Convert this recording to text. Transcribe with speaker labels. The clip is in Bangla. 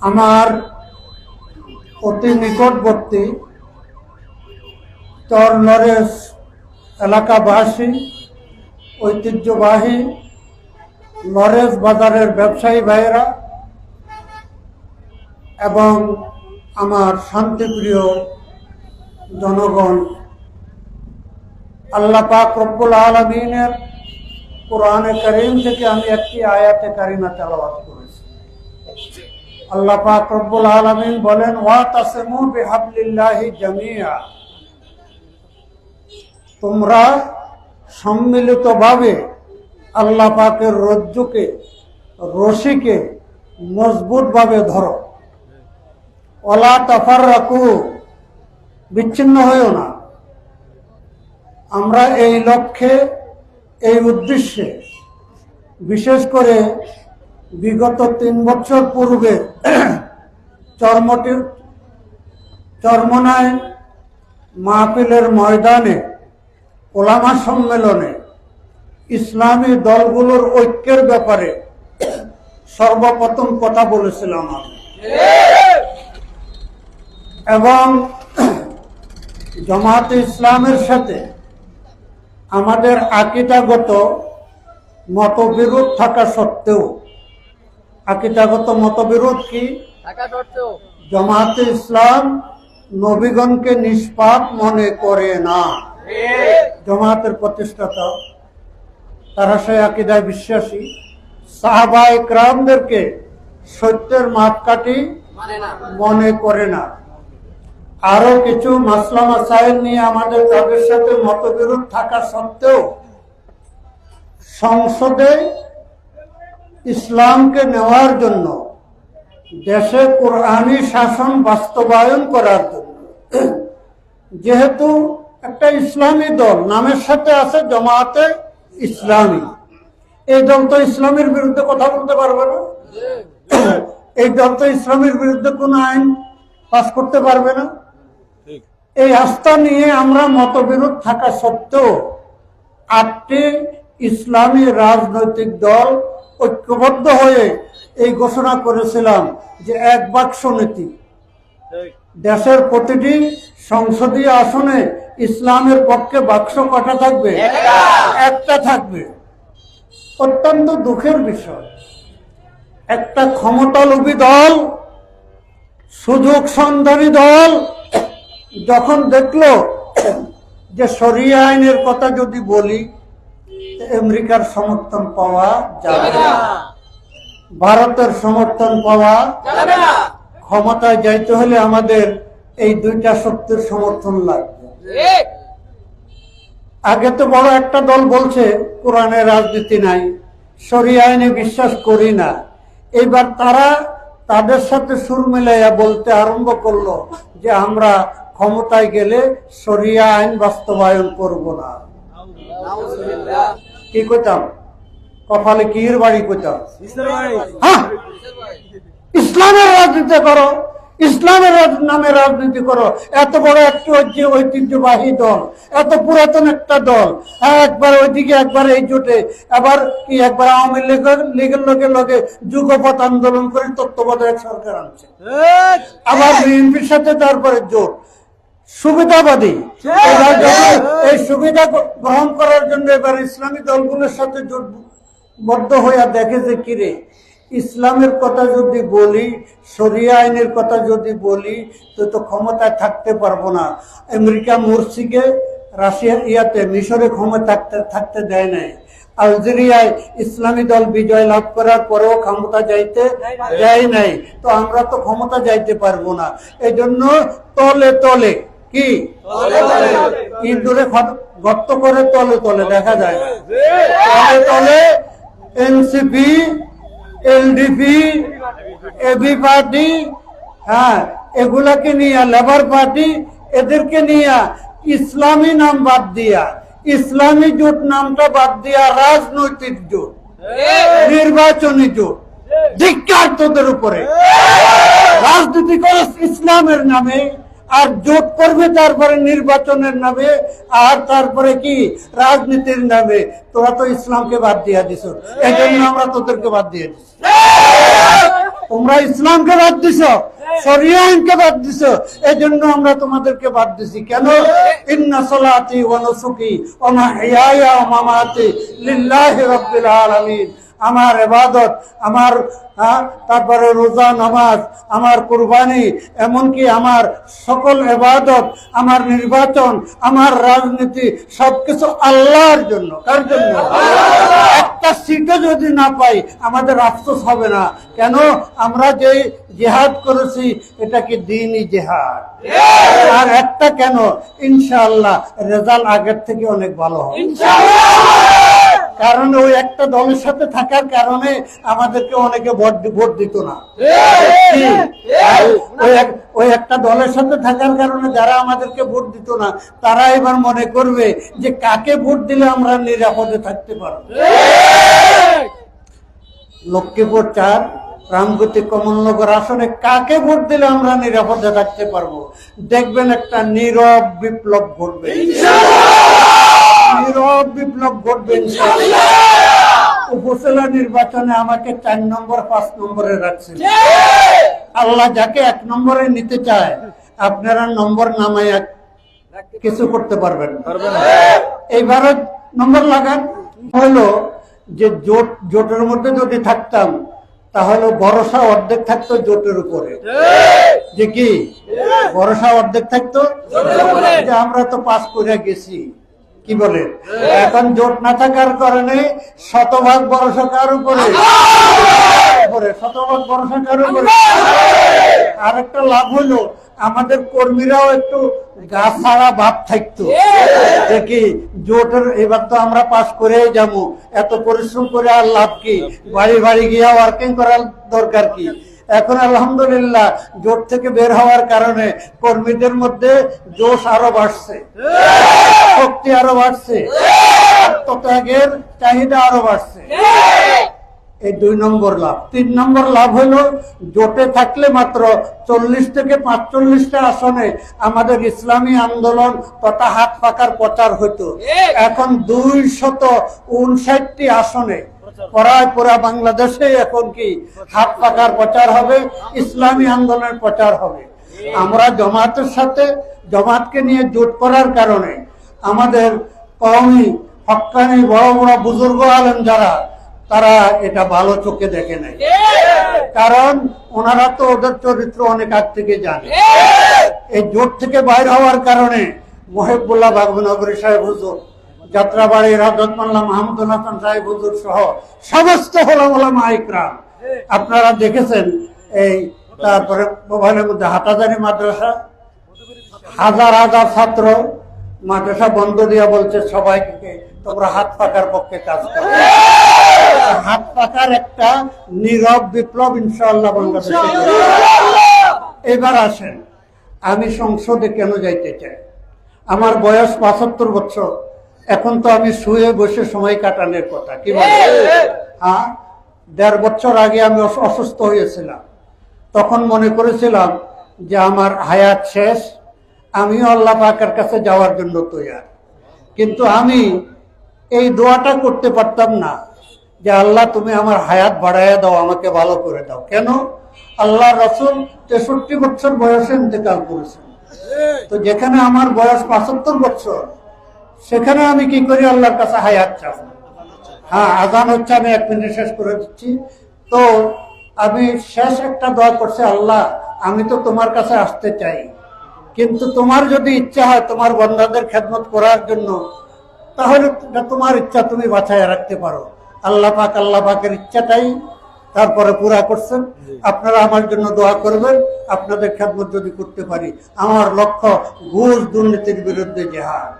Speaker 1: আমার অতি নিকটবর্তী চর নরেশ এলাকাবাসী, ঐতিহ্যবাহী নরেশ বাজারের ব্যবসায়ী ভাইয়েরা এবং আমার শান্তিপ্রিয় জনগণ, আল্লাহ পাক রব্বুল আলমিনের কোরআনে করিম থেকে আমি একটি আয়াতে কারিমা তেলাওয়াত করেছি আল্লাহ পাক রব্বুল আলমিন বলেন, ওয়া তাসিমু বিহাবলিল্লাহি জামিয়া। তোমরা সম্মিলিতভাবে আল্লাহ পাকের রজ্জুকে, রশিকে মজবুতভাবে ধরো। ওলা তফার রাখু বিচ্ছিন্ন হয়েও না। আমরা এই লক্ষ্যে, এই উদ্দেশ্যে বিশেষ করে বিগত তিন বছর পূর্বে চর্মটির চর্মনায় মাহফিলের ময়দানে ওলামা সম্মেলনে ইসলামী দলগুলোর ঐক্যের ব্যাপারে সর্বপ্রথম কথা বলেছিলাম আমি। এবং জামাতে ইসলামের সাথে আমাদের আকিদাগত মতবিরোধ থাকা সত্ত্বেও আকিদাগত মতবিরোধ কি? জামাতে ইসলাম নবীগণকে নিষ্পাপ মনে করে না। জামাতের প্রতিষ্ঠাতা তারা সে আকিদায় বিশ্বাসী। সাহাবা ইকরামদেরকে সত্যের মাপকাঠি
Speaker 2: মানে না।
Speaker 1: মনে করে না। আরও কিছু মাসলা মাসাইল নিয়ে আমাদের তাদের সাথে মতবিরোধ থাকা সত্ত্বেও সংসদে ইসলামকে নেওয়ার জন্য, দেশে কোরআনি শাসন বাস্তবায়ন করার জন্য। যেহেতু একটা ইসলামী দল, নামের সাথে আছে জমাতে ইসলামী। এই দল তো ইসলামের বিরুদ্ধে কথা বলতে পারবে না। এই দল তো ইসলামের বিরুদ্ধে কোন আইন পাস করতে পারবে না। এই আস্থা নিয়ে আমরা মতবিরোধ থাকা সত্ত্বেও আটটি ইসলামী রাজনৈতিক দল ঐক্যবদ্ধ হয়ে এই ঘোষণা করেছিলাম যে এক বাক্স নীতি। দেশের প্রতিটি সংসদীয় আসনে ইসলামের পক্ষে বাক্স কটা থাকবে। একটা থাকবে। অত্যন্ত দুঃখের বিষয়। একটা ক্ষমতালোভী দল, সুযোগ সন্ধানী দল যখন দেখল যে সরিয়া আইনের কথা যদি বলি আমেরিকার সমর্থন পাওয়া যাবে না। ভারতের সমর্থন পাওয়া
Speaker 2: যাবে না।
Speaker 1: ক্ষমতায় যাইতে হলে আমাদের এই দুইটা শক্তির সমর্থন লাগবে। আগে তো বড় একটা দল বলছে কোরআনের রাজনীতি নাই সরিয়া আইনে বিশ্বাস করি না। এবার তারা তাদের সাথে সুর মিলাইয়া বলতে আরম্ভ করল যে আমরা ক্ষমতায় গেলে সরিয়া আইন বাস্তবায়ন করব না। কি কইতাম? কপালে কির বাড়ি কইতাম? হ্যাঁ? ইসলামের রাজনীতি করো ইসলামের নামে রাজনীতি করো। এত বড় একটি হচ্ছে ঐতিহ্যবাহী দল এত পুরাতন একটা দল। হ্যাঁ, একবার ওইদিকে একবার এই জোটে। আবার কি একবার আওয়ামী লীগের লীগের লোকে লোকে যুগপথ আন্দোলন করে তত্ত্বাবধায়ক সরকার আনছে। আবার বিএনপির সাথে তারপরে জোট। সুবিধাবাদী। এবার যখন এই সুবিধা গ্রহণ করার জন্য এবার ইসলামী দলগুলোর সাথে জোটবদ্ধ হইয়া দেখে যে কিরে ইসলামের কথা যদি বলি শরিয়া আইনের কথা যদি বলি তো তো ক্ষমতায় থাকতে পারব না। আমেরিকা মুরসিকে রাশিয়া ইয়াতে মিশরে ক্ষমতা থাকতে থাকতে দেয় নাই। আলজেরিয়ায় ইসলামী দল বিজয় লাভ করার পরেও ক্ষমতা যাইতে দেয় নাই। তো আমরা তো ক্ষমতা যাইতে পারব না। এই জন্য তলে তলে কি? ইন্দুরে খ- গর্ত করে তলে তলে, দেখা যায় তলে তলে এনসিপি, এলডিপি, এবি পার্টি হ্যাঁ এগুলাকে নিয়ে, লেবার পার্টি, এদেরকে নিয়ে ইসলামী নাম বাদ দিয়া, ইসলামী জোট নামটা বাদ দিয়া রাজনৈতিক জোট, নির্বাচনী জোট, ধিক্কার তোদের উপরে। রাজনীতি করে, ইসলামের নামে আর জোট করবে তারপরে নির্বাচনের নামে, আর তারপরে কি? রাজনীতির নামে। তোরা তো ইসলামকে বাদ দিয়া দিস এই জন্য আমরা তোদেরকে বাদ দিয়ে দিছি। তোমরা ইসলামকে বাদ দিছ, শরিয়া বাদ দিছ এই জন্য আমরা তোমাদেরকে বাদ দিছি। কেন? ইন্না সলাতি ওয়া নুসুকি ওয়া মাহইয়ায়া ওয়া মামাতি লিল্লাহি রাব্বিল আলামিন। আমার এবাদত আমার তারপরে রোজা নামাজ, আমার কুরবানি, এমনকি আমার সকল এবাদত আমার নির্বাচন, আমার রাজনীতি, সবকিছু আল্লাহর জন্য। কার জন্য? একটা সিটও যদি না পাই, আমাদের আফসোস হবে না। কেন? আমরা যে জেহাদ করেছি, এটা কি দিনই জেহাদ? আর একটা কেন? ইনশাআল্লাহ, রেজাল্ট আগের থেকে অনেক ভালো হবে। কারণ ওই একটা দলের সাথে থাকার কারণে আমাদেরকে অনেকে ভোট ভোট দিত না। ওই একটা দলের সাথে থাকার কারণে যারা আমাদেরকে ভোট দিত না তারা এবার মনে করবে যে কাকে ভোট দিলে আমরা নিরাপদে থাকতে পারব। লক্ষ্মীপুর চার রামগতি কমলনগর আসনে কাকে ভোট দিলে আমরা নিরাপদে থাকতে পারব? দেখবেন একটা নীরব বিপ্লব ঘটবে। নীরব বিপ্লব ঘটবে উপজেলা নির্বাচনে আমাকে চার নম্বর পাঁচ নম্বরে রাখছে আল্লাহ যাকে এক নম্বরে নিতে চায় আপনারা নম্বর নামায় কিছু করতে পারবেন না। এইবারও নম্বর লাগান। হলো যে জোট জোটের মধ্যে যদি থাকতাম তাহলে ভরসা অর্ধেক থাকতো জোটের উপরে। যে কি? ভরসা অর্ধেক থাকতো যে আমরা তো পাস করে গেছি। কি বলে? এখন জোট না থাকার কারণে শতভাগ ভরসা কার উপরে। শতভাগ ভরসা কার উপরে। আর একটা লাভ হলো, আমাদের কর্মীরাও একটু গা ছাড়া ভাব থাকতো। দেখি জোটের এবার তো আমরা পাস করে যাব। এত পরিশ্রম করে আর লাভ কি? বাড়ি বাড়ি গিয়ে ওয়ার্কিং করার দরকার কি? এখন আলহামদুলিল্লাহ জোট থেকে বের হওয়ার কারণে কর্মীদের মধ্যে জোশ আরও বাড়ছে। শক্তি আরও বাড়ছে। আত্মত্যাগের চাহিদা আরও বাড়ছে। এই দুই নম্বর লাভ। তিন নম্বর লাভ হলো জোটে থাকলে মাত্র চল্লিশ থেকে পাঁচচল্লিশটা আসনে আমাদের ইসলামী আন্দোলন তথা হাত পাকার প্রচার হতো এখন দুই শত উনষাটটি আসনে বাংলাদেশে এখন কি হাত পাকার প্রচার হবে? ইসলামী আন্দোলনের প্রচার হবে। আমরা জমাতের সাথে জমাতকে নিয়ে জোট করার কারণে আমাদের কওমি হকানি বড় বড় বুজুর্গ আলেন যারা, তারা এটা ভালো চোখে দেখে নাই। কারণ ওনারা তো ওদের চরিত্র অনেক আগ থেকে জানে। এই জোট থেকে বাইর হওয়ার কারণে মহেবুল্লাহ বাগনগরী সাহেব হুজুর যাত্রাবাড়ি রাজত মাল্লা মাহমুদুল হাসান সাহেব হুজুর সহ সমস্ত হলামলা মাইকরাম আপনারা দেখেছেন এই তারপরে মোবাইলের মধ্যে হাটাজারি মাদ্রাসা, হাজার হাজার ছাত্র মাদ্রাসা বন্ধ দিয়া বলছে সবাইকে, তোমরা হাত পাকার পক্ষে কাজ করো। হাত পাকার একটা নীরব বিপ্লব ইনশাআল্লাহ বাংলাদেশে এবার আসেন, আমি সংসদে কেন যাইতে চাই? আমার বয়স পঁচাত্তর বছর। এখন তো আমি শুয়ে বসে সময় কাটানোর কথা কি বলে? হ্যাঁ? দেড় বছর আগে আমি অস- অসুস্থ হয়েছিলাম। তখন মনে করেছিলাম যে আমার হায়াত শেষ আমিও আল্লাহ পাকের কাছে যাওয়ার জন্য তৈয়ার। কিন্তু আমি এই দোয়াটা করতে পারতাম না যে আল্লাহ তুমি আমার হায়াত বাড়াইয়া দাও আমাকে ভালো করে দাও। কেন? আল্লাহ রসুল তেষট্টি বছর বয়সে ইন্তেকাল করেছেন। তো যেখানে আমার বয়স পঁচাত্তর বছর সেখানে আমি কি করি? আল্লাহর কাছে হায়াত চাও হ্যাঁ আজান হচ্ছে, আমি এক মিনিট শেষ করে দিচ্ছি। তো আমি শেষ একটা দোয়া করছি, আল্লাহ, আমি তো তোমার কাছে আসতে চাই। কিন্তু তোমার যদি ইচ্ছা হয়, তোমার বন্ধাদের খেদমত করার জন্য, তাহলে তোমার ইচ্ছা, তুমি বাছাই রাখতে পারো। আল্লাহ পাক, আল্লাহ পাকের ইচ্ছাটাই তারপরে পুরা করছেন। আপনারা আমার জন্য দোয়া করবেন আপনাদের খেদমত যদি করতে পারি। আমার লক্ষ্য ঘুষ দুর্নীতির বিরুদ্ধে জেহাদ।